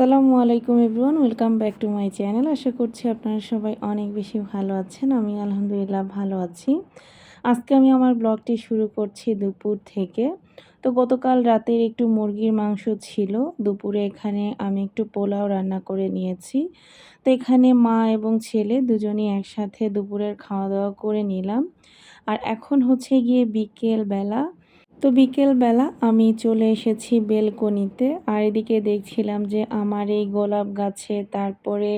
আসসালামু আলাইকুম everyone, welcome back to my channel. আশা করছি আপনারা সবাই অনেক বেশি ভালো আছেন, আমি আলহামদুলিল্লাহ ভালো আছি। আজকে আমি আমার ব্লগটি শুরু করছি দুপুর থেকে। তো গতকাল রাতের একটু মুরগির মাংস ছিল, দুপুরে এখানে আমি একটু পোলাও রান্না করে নিয়েছি। তো এখানে মা এবং ছেলে দুজনই একসাথে দুপুরের খাওয়া দাওয়া করে নিলাম। আর এখন হচ্ছে গিয়ে বিকেল বেলা তো বিকেলবেলা আমি চলে এসেছি বেলকনিতে, আর এদিকে দেখছিলাম যে আমার এই গোলাপ গাছে তারপরে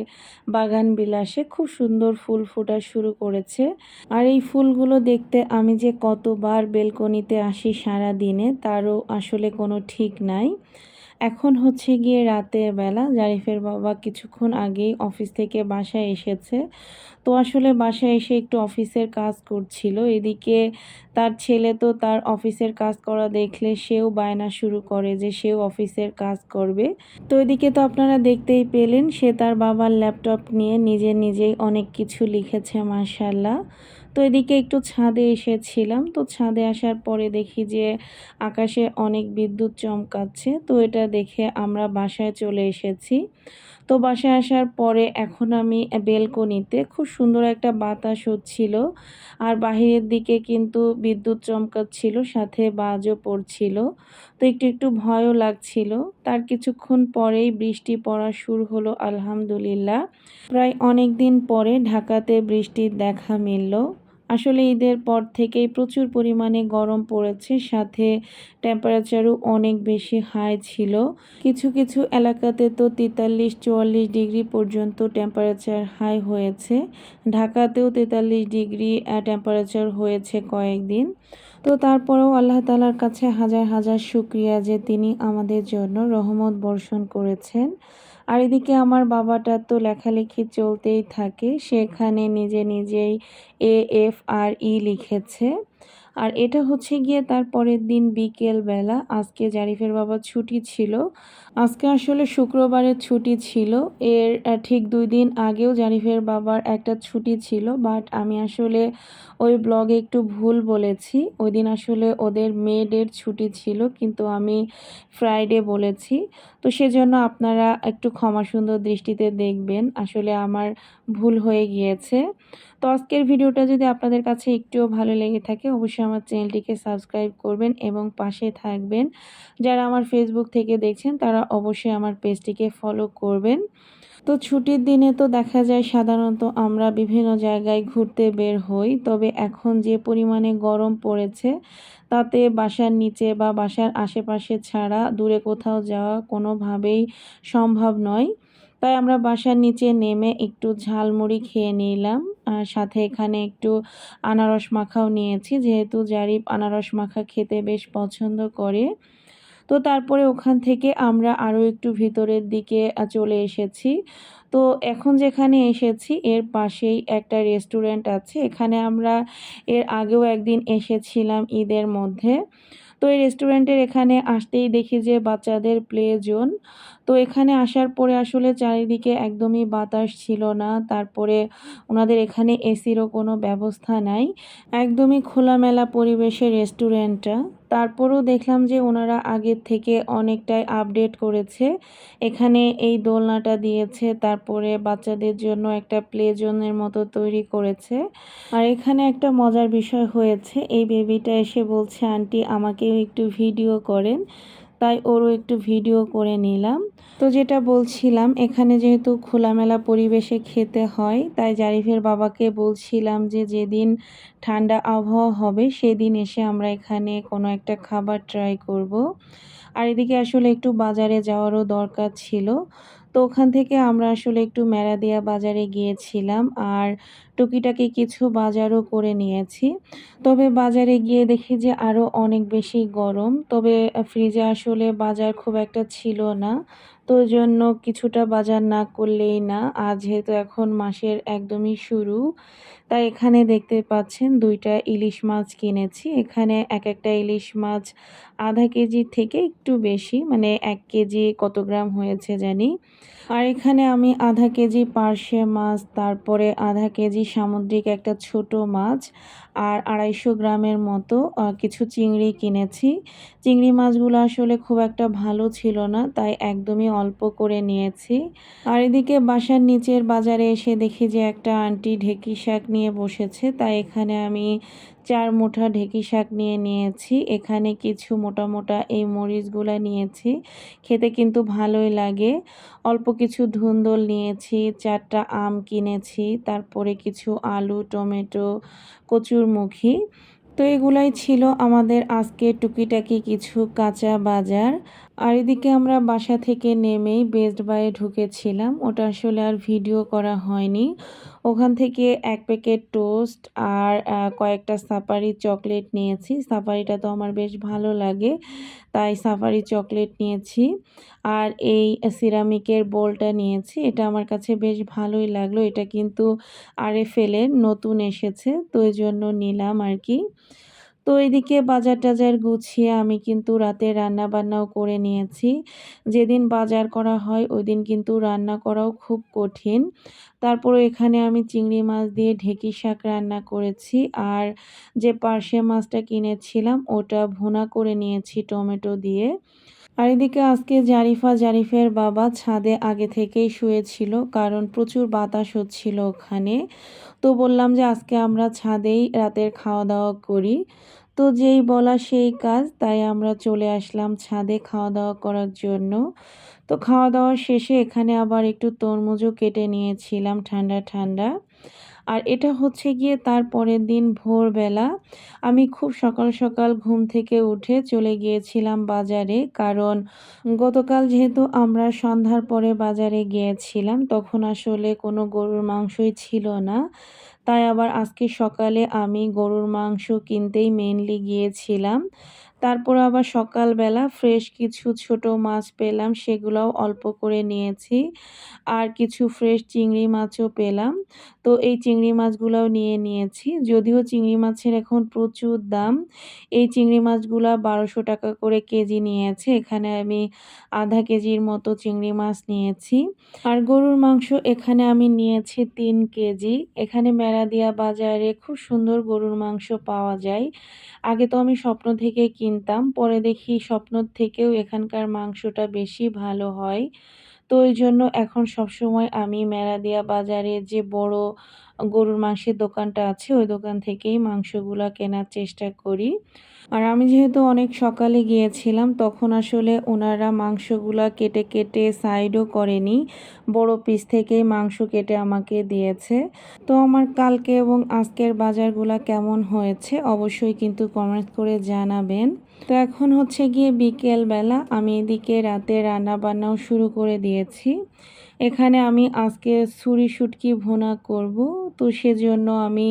বাগান বিলাসে খুব সুন্দর ফুল ফোটা শুরু করেছে। আর এই ফুলগুলো দেখতে আমি যে কতবার বেলকনিতে আসি সারা দিনে তারও আসলে কোনো ঠিক নাই। এখন হচ্ছে গিয়ে রাতের বেলা জারিফের বাবা কিছুক্ষণ আগেই অফিস থেকে বাসায় এসেছে। তো আসলে বাসায় এসে একটু অফিসের কাজ করছিল। এদিকে তার ছেলে তো তার অফিসের কাজ করা দেখলে সেও বায়না শুরু করে যে সেও অফিসের কাজ করবে। তো এদিকে তো আপনারা দেখতেই পেলেন, সে তার বাবার ল্যাপটপ নিয়ে নিজে নিজেই অনেক কিছু লিখেছে মার্শাল্লাহ তো এদিকে একটু ছাদে এসেছিলাম। তো ছাদে আসার পরে দেখি যে আকাশে অনেক বিদ্যুৎ চমকাচ্ছে। তো এটা দেখে আমরা বাসায় চলে এসেছি। তো বাসায় আসার পরে এখন আমি বেলকনিতে খুব সুন্দর একটা বাতাস হচ্ছিল। আর বাহিরের দিকে কিন্তু বিদ্যুৎ চমকাচ্ছিল, সাথে বাজও পড়ছিল। তো একটু একটু ভয়ও লাগছিল। তার কিছুক্ষণ পরেই বৃষ্টি পড়া শুরু হলো, আলহামদুলিল্লাহ। প্রায় অনেক দিন পরে ঢাকাতে বৃষ্টির দেখা মিলল। আসলে ঈদের পর থেকেই প্রচুর পরিমাণে গরম পড়েছে, সাথে টেম্পারেচারও অনেক বেশি হাই ছিল। কিছু কিছু এলাকাতে তো তেতাল্লিশ, চুয়াল্লিশ ডিগ্রি পর্যন্ত টেম্পারেচার হাই হয়েছে। ঢাকাতেও তেতাল্লিশ ডিগ্রি টেম্পারেচার হয়েছে কয়েকদিন। তো তারপরেও আল্লাহ তালার কাছে হাজার হাজার শুক্রিয়া যে তিনি আমাদের জন্য রহমত বর্ষণ করেছেন। আর এদিকে আমার বাবাটা তো লেখালেখি চলতেই থাকে, সেখানে নিজে নিজেই এ এফ আর ই লিখেছে। আর এটা হচ্ছে গিয়ে তার পরের দিন বিকেল বেলা। আজকে জারিফের বাবা ছুটি ছিল। আজকে আসলে শুক্রবারের ছুটি ছিল। এর ঠিক দুই দিন আগেও জারিফের বাবার একটা ছুটি ছিল। বাট আমি আসলে ওই ব্লগে একটু ভুল বলেছি। ওই দিন আসলে ওদের মেয়েদের ছুটি ছিল, কিন্তু আমি ফ্রাইডে বলেছি। তো সেজন্য আপনারা একটু ক্ষমা সুন্দর দৃষ্টিতে দেখবেন। আসলে আমার ভুল হয়ে গিয়েছে। তো আজকের ভিডিওটা যদি আপনাদের কাছে একটুও ভালো লেগে থাকে, অবশ্যই আমার চ্যানেলটিকে সাবস্ক্রাইব করবেন এবং পাশে থাকবেন। যারা আমার ফেসবুক থেকে দেখছেন, তারা অবশ্যই আমার পেজটিকে ফলো করবেন। তো ছুটির দিনে তো দেখা যায় সাধারণত আমরা বিভিন্ন জায়গায় ঘুরতে বের হই, তবে এখন যে পরিমাণে গরম পড়েছে, তাতে বাসার নিচে বা বাসার আশেপাশে ছাড়া দূরে কোথাও যাওয়া কোনোভাবেই সম্ভব নয়। তাই আমরা বাসার নিচে নেমে একটু ঝালমুড়ি খেয়ে নিলাম। আর সাথে এখানে একটু আনারস মাখাও নিয়েছি, যেহেতু জারিফ আনারস মাখা খেতে বেশ পছন্দ করে। তো তারপরে ওখান থেকে আমরা আরও একটু ভিতরের দিকে চলে এসেছি। তো এখন যেখানে এসেছি, এর পাশেই একটা রেস্টুরেন্ট আছে। এখানে আমরা এর আগেও একদিন এসেছিলাম ঈদের মধ্যে। তো এই রেস্টুরেন্টের এখানে আসতেই দেখি যে বাচ্চাদের প্লে জোন তো এখানে আসার পরে আসলে চারিদিকে একদমই বাতাস ছিল না। তারপরে ওনাদের এখানে এসিরও কোনো ব্যবস্থা নাই। একদমই খোলামেলা পরিবেশে রেস্টুরেন্টটা তারপরেও দেখলাম যে ওনারা আগের থেকে অনেকটাই আপডেট করেছে। এখানে এই দোলনাটা দিয়েছে, তারপরে বাচ্চাদের জন্য একটা প্লে জোনের মতো তৈরি করেছে। আর এখানে একটা মজার বিষয় হয়েছে, এই বেবিটা এসে বলছে, আন্টি, আমাকেও একটু ভিডিও করেন। তাই ওরও একটু ভিডিও করে নিলাম তো যেটা বলছিলাম, এখানে যেহেতু খোলামেলা পরিবেশে খেতে হয়, তাই জারিফের বাবাকে বলছিলাম যে যেদিন ঠান্ডা আবহাওয়া হবে, সেদিন এসে আমরা এখানে কোনো একটা খাবার ট্রাই করব। আর এদিকে আসলে একটু বাজারে যাওয়ারও দরকার ছিল তো ওখান থেকে আমরা আসলে একটু মেরাদিয়া বাজারে গিয়েছিলাম আর টুকিটাকি কিছু বাজারও করে নিয়েছি। তবে বাজারে গিয়ে দেখি যে আরও অনেক বেশি গরম। তবে ফ্রিজে আসলে বাজার খুব একটা ছিল না। তো জন্য কিছুটা বাজার না করলেই না, আজ যেহেতু এখন মাসের একদমই শুরু, তাই এখানে দেখতে পাচ্ছেন দুইটা ইলিশ মাছ কিনেছি। এখানে এক একটা ইলিশ মাছ আধা কেজি থেকে একটু বেশি মানে এক কেজি কত গ্রাম হয়েছে জানি। আর এখানে আমি আধা কেজি পার্শে মাছ, তারপরে আধা কেজি সামুদ্রিক একটা ছোট মাছ আর আড়াইশো গ্রামের মতো কিছু চিংড়ি কিনেছি। চিংড়ি মাছগুলো আসলে খুব একটা ভালো ছিল না, তাই একদমই অল্প করে নিয়েছি। আর এদিকে বাসার নিচের বাজারে এসে দেখি যে একটা আন্টি ঢেকি শাক নিয়ে বসেছে, তাই এখানে আমি চার মুঠা ঢেকি শাক নিয়ে নিয়েছি। এখানে কিছু মোটা মোটা এই মরিচগুলো নিয়েছি। খেতে কিন্তু ভালোই লাগে। অল্প কিছু ধুন্দল নিয়েছি, চারটা আম কিনেছি, তারপরে কিছু আলু, টমেটো, কচুরমুখী। তো এগুলাই ছিল আমাদের আজকে টুকিটাকি কিছু কাঁচা বাজার। আর এদিকে আমরা বাসা থেকে নেমেই বেস্ট বাইয়ে ঢুকেছিলাম। ওটা আসলে আর ভিডিও করা হয়নি। ওখান থেকে এক প্যাকেট টোস্ট আর কয়েকটা সাফারি চকলেট নিয়েছি। সাফারিটা তো আমার বেশ ভালো লাগে, তাই সাফারি চকলেট নিয়েছি। আর এই সিরামিকের বোলটা নিয়েছি। এটা আমার কাছে বেশ ভালোই লাগল। এটা কিন্তু আরে ফেলে নতুন এসেছে, তো জন্য নিলাম আর কি। তো এদিকে বাজার টাজার গুছিয়ে আমি কিন্তু রাতে রান্না বান্নাও করে নিয়েছি। যেদিন বাজার করা হয় ওই দিন কিন্তু রান্না করাও খুব কঠিন। তারপর এখানে আমি চিংড়ি মাছ দিয়ে ঢেঁকি শাক রান্না করেছি। আর যে পার্শে মাছটা কিনেছিলাম, ওটা ভুনা করে নিয়েছি টমেটো দিয়ে। আর এদিকে আজকে জারিফা জারিফের বাবা ছাদে আগে থেকেই শুয়েছিল, কারণ প্রচুর বাতাস হচ্ছিল ওখানে। তো বললাম যে আজকে আমরা ছাদেই রাতের খাওয়া দাওয়া করি। তো যেই বলা সেই কাজ, তাই আমরা চলে আসলাম ছাদে খাওয়া দাওয়া করার জন্য। তো খাওয়া দাওয়া শেষে এখানে আবার একটু তরমুজও কেটে নিয়েছিলাম ঠান্ডা ঠান্ডা। আর এটা হচ্ছে গিয়ে তার পরের দিন ভোরবেলা। আমি খুব সকাল সকাল ঘুম থেকে উঠে চলে গিয়েছিলাম বাজারে কারণ গতকাল যেহেতু আমরা সন্ধ্যার পরে বাজারে গিয়েছিলাম, তখন আসলে কোনো গরুর মাংসই ছিল না। তাই আবার আজকে সকালে আমি গরুর মাংস কিনতেই মেনলি গিয়েছিলাম। তারপর আবার সকালবেলা ফ্রেশ কিছু ছোট মাছ পেলাম, সেগুলোও অল্প করে নিয়েছি। আর কিছু ফ্রেশ চিংড়ি মাছও পেলাম। তো এই চিংড়ি মাছগুলোও নিয়ে নিয়েছি। যদিও চিংড়ি মাছের এখন প্রচুর দাম, এই চিংড়ি মাছগুলো বারোশো টাকা করে কেজি নিয়েছে। এখানে আমি আধা কেজির মতো চিংড়ি মাছ নিয়েছি। আর গরুর মাংস এখানে আমি নিয়েছি তিন কেজি। এখানে মেরাদিয়া বাজারে খুব সুন্দর গরুর মাংস পাওয়া যায়। আগে তো আমি স্বপ্ন থেকে কিনতাম, পরে দেখি স্বপ্ন থেকেও এখানকার মাংসটা বেশি ভালো হয়। তো ওই জন্য এখন সবসময় আমি মেরাদিয়া বাজারে যে বড় গরুর মাংসের দোকানটা আছে, ওই দোকান থেকেই মাংসগুলা কেনার চেষ্টা করি। আর আমি যেহেতু অনেক সকালে গিয়েছিলাম, তখন আসলে ওনারা মাংসগুলো কেটে কেটে সাইডও করেনি। বড় পিস থেকেই মাংস কেটে আমাকে দিয়েছে। তো আমার কালকে এবং আজকের বাজারগুলো কেমন হয়েছে অবশ্যই কিন্তু কমেন্ট করে জানাবেন। তো এখন হচ্ছে গিয়ে বিকেলবেলা আমি এদিকে রাতে রান্না বান্নাও শুরু করে দিয়েছি। এখানে আমি আজকে ছুরি শুটকি ভুনা করব। তো সেজন্য আমি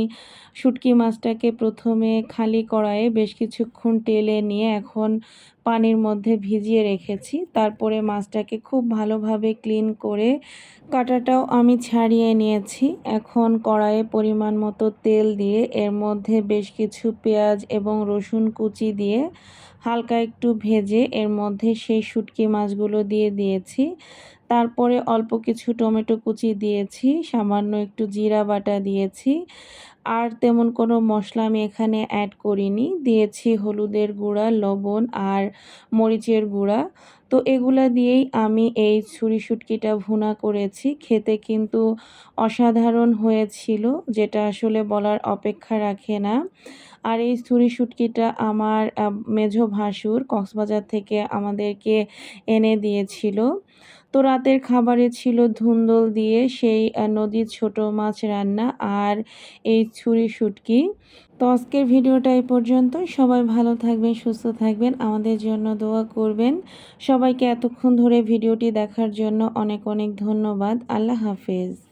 শুটকি মাছটাকে প্রথমে খালি কড়াইয়ে বেশ কিছুক্ষণ টেলে নিয়ে এখন পানির মধ্যে ভিজিয়ে রেখেছি। তারপরে মাছটাকে খুব ভালোভাবে ক্লিন করে কাটাটাও আমি ছাড়িয়ে নিয়েছি। এখন কড়াইয়ে পরিমাণ মতো তেল দিয়ে এর মধ্যে বেশ কিছু পেঁয়াজ এবং রসুন কুচি দিয়ে হালকা একটু ভেজে এর মধ্যে সেই শুটকি মাছগুলো দিয়ে দিয়েছি। তারপরে অল্প কিছু টমেটো কুচি দিয়েছি, সামান্য একটু জিরা বাটা দিয়েছি। আর তেমন কোনো মশলা আমি এখানে অ্যাড করিনি। দিয়েছি হলুদের গুঁড়া, লবণ আর মরিচের গুঁড়া। তো এগুলা দিয়েই আমি এই ছুরি শুটকিটা ভুনা করেছি। খেতে কিন্তু অসাধারণ হয়েছিল, যেটা আসলে বলার অপেক্ষা রাখে না। আর এই ছুরি শুটকিটা আমার মেঝো ভাসুর কক্সবাজার থেকে আমাদেরকে এনে দিয়েছিল। তো রাতের খাবারে ছিল ধুন্দল দিয়ে সেই নদীর ছোট মাছ রান্না আর এই ছুরি শুটকি। তো আজকের ভিডিওটা এই পর্যন্ত। সবাই ভালো থাকবেন, সুস্থ থাকবেন, আমাদের জন্য দোয়া করবেন। সবাইকে এতক্ষণ ধরে ভিডিওটি দেখার জন্য অনেক অনেক ধন্যবাদ। আল্লাহ হাফেজ।